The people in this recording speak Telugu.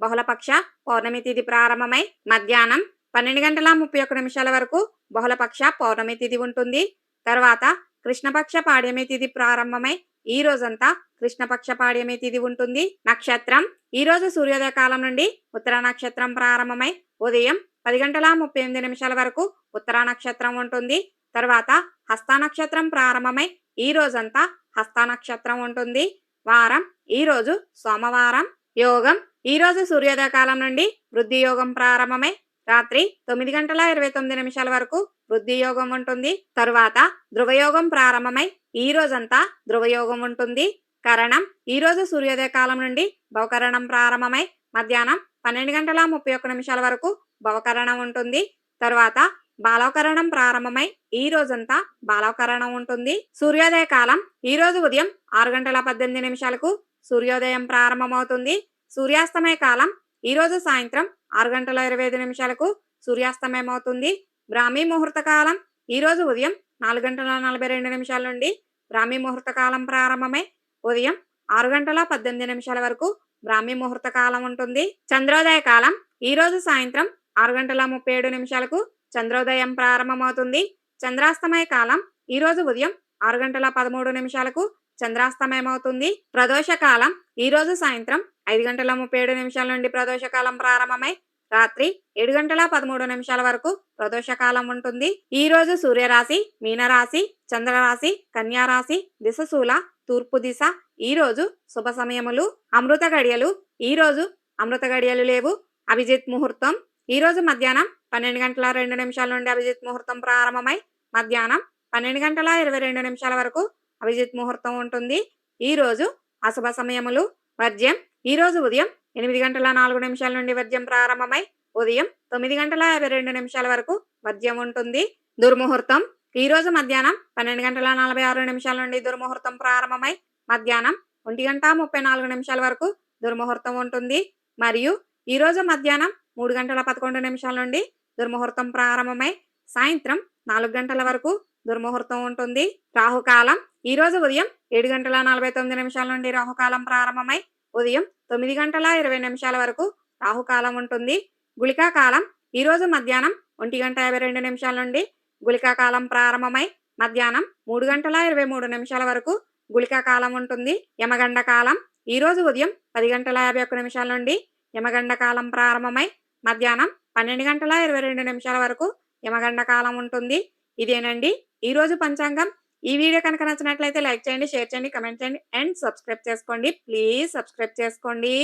బహుళపక్ష పౌర్ణమి తిథి ప్రారంభమై మధ్యాహ్నం పన్నెండు గంటల ముప్పై ఒక్క నిమిషాల వరకు బహుళపక్ష పౌర్ణమి తిథి ఉంటుంది. తర్వాత కృష్ణపక్ష పాడ్యమి తిథి ప్రారంభమై ఈ రోజంతా కృష్ణపక్ష పాడ్యమి తిథి ఉంటుంది. నక్షత్రం ఈ రోజు సూర్యోదయ కాలం నుండి ఉత్తర నక్షత్రం ప్రారంభమై ఉదయం పది గంటల ముప్పై ఎనిమిది నిమిషాల వరకు ఉత్తర నక్షత్రం ఉంటుంది. తర్వాత హస్త నక్షత్రం ప్రారంభమై ఈ రోజంతా హస్త నక్షత్రం ఉంటుంది. వారం ఈ రోజు సోమవారం యోగం ఈ రోజు సూర్యోదయ కాలం నుండి వృద్ధి యోగం ప్రారంభమై రాత్రి తొమ్మిది గంటల ఇరవై తొమ్మిది నిమిషాల వరకు వృద్ధి యోగం ఉంటుంది. తరువాత ధ్రువయోగం ప్రారంభమై ఈ రోజంతా ధ్రువయోగం ఉంటుంది. కరణం ఈ రోజు సూర్యోదయ కాలం నుండి భవకరణం ప్రారంభమై మధ్యాహ్నం పన్నెండు గంటల ముప్పై ఒక్క నిమిషాల వరకు భవకరణం ఉంటుంది. తరువాత బాలవకరణం ప్రారంభమై ఈ రోజంతా బాలవకరణం ఉంటుంది. సూర్యోదయ కాలం ఈ రోజు ఉదయం ఆరు గంటల పద్దెనిమిది నిమిషాలకు సూర్యోదయం ప్రారంభమవుతుంది. సూర్యాస్తమయ కాలం ఈరోజు సాయంత్రం ఆరు గంటల ఇరవై ఐదు నిమిషాలకు సూర్యాస్తమయం అవుతుంది బ్రాహ్మీ ముహూర్త కాలం ఈరోజు ఉదయం నాలుగు గంటల నలభై రెండు నిమిషాల నుండి బ్రాహ్మీ ముహూర్త కాలం ప్రారంభమై ఉదయం ఆరు గంటల పద్దెనిమిది నిమిషాల వరకు బ్రాహ్మీ ముహూర్త కాలం ఉంటుంది. చంద్రోదయ కాలం ఈ రోజు సాయంత్రం ఆరు గంటల ముప్పై ఏడు నిమిషాలకు చంద్రోదయం ప్రారంభమవుతుంది. చంద్రాస్తమయ కాలం ఈ రోజు ఉదయం ఆరు గంటల పదమూడు నిమిషాలకు చంద్రాస్తమయం అవుతుంది ప్రదోష కాలం ఈ రోజు సాయంత్రం ఐదు గంటల ముప్పై ఏడు నిమిషాల నుండి ప్రదోషకాలం ప్రారంభమై రాత్రి ఏడు గంటల పదమూడు నిమిషాల వరకు ప్రదోషకాలం ఉంటుంది. ఈ రోజు సూర్యరాశి మీనరాశి చంద్రరాశి కన్యారాశి దిశశూల తూర్పు దిశ. ఈ రోజు శుభ సమయములు అమృత గడియలు. ఈ రోజు అమృత గడియలు లేవు. అభిజిత్ ముహూర్తం. ఈ రోజు మధ్యాహ్నం పన్నెండు గంటల రెండు నిమిషాల నుండి అభిజిత్ ముహూర్తం ప్రారంభమై మధ్యాహ్నం పన్నెండు గంటల ఇరవై రెండు నిమిషాల వరకు అభిజిత్ ముహూర్తం ఉంటుంది. ఈ రోజు అశుభ సమయములు వర్జ్యం ఈరోజు ఉదయం ఎనిమిది గంటల నాలుగు నిమిషాల నుండి వర్జ్యం ప్రారంభమై ఉదయం తొమ్మిది గంటల యాభై రెండు నిమిషాల వరకు వర్జ్యం ఉంటుంది. దుర్ముహూర్తం. ఈ రోజు మధ్యాహ్నం పన్నెండు గంటల నలభై ఆరు నిమిషాల నుండి దుర్ముహూర్తం ప్రారంభమై మధ్యాహ్నం ఒంటి గంట ముప్పై నాలుగు నిమిషాల వరకు దుర్ముహూర్తం ఉంటుంది. మరియు ఈ రోజు మధ్యాహ్నం మూడు గంటల పదకొండు నిమిషాల నుండి దుర్ముహూర్తం ప్రారంభమై సాయంత్రం నాలుగు గంటల వరకు దుర్ముహూర్తం ఉంటుంది. రాహుకాలం. ఈ రోజు ఉదయం ఏడు గంటల నలభై తొమ్మిది నిమిషాల నుండి రాహుకాలం ప్రారంభమై ఉదయం తొమ్మిది గంటల ఇరవై నిమిషాల వరకు రాహుకాలం ఉంటుంది. గుళికా కాలం ఈరోజు మధ్యాహ్నం ఒంటి గంట యాభై రెండు నిమిషాల నుండి గుళికా కాలం ప్రారంభమై మధ్యాహ్నం మూడు గంటల ఇరవై మూడు నిమిషాల వరకు గుళికా కాలం ఉంటుంది. యమగండ కాలం ఈరోజు ఉదయం పది గంటల యాభై ఒక్క నిమిషాల నుండి యమగండ కాలం ప్రారంభమై మధ్యాహ్నం పన్నెండు గంటల ఇరవై రెండు నిమిషాల వరకు యమగండ కాలం ఉంటుంది. ఇదేనండి. ఈరోజు పంచాంగం ఈ వీడియో కనుక నచ్చినట్లయితే లైక్ చేయండి షేర్ చేయండి కమెంట్ చేయండి అండ్ సబ్స్క్రైబ్ చేసుకోండి. ప్లీజ్ సబ్స్క్రైబ్ చేసుకోండి.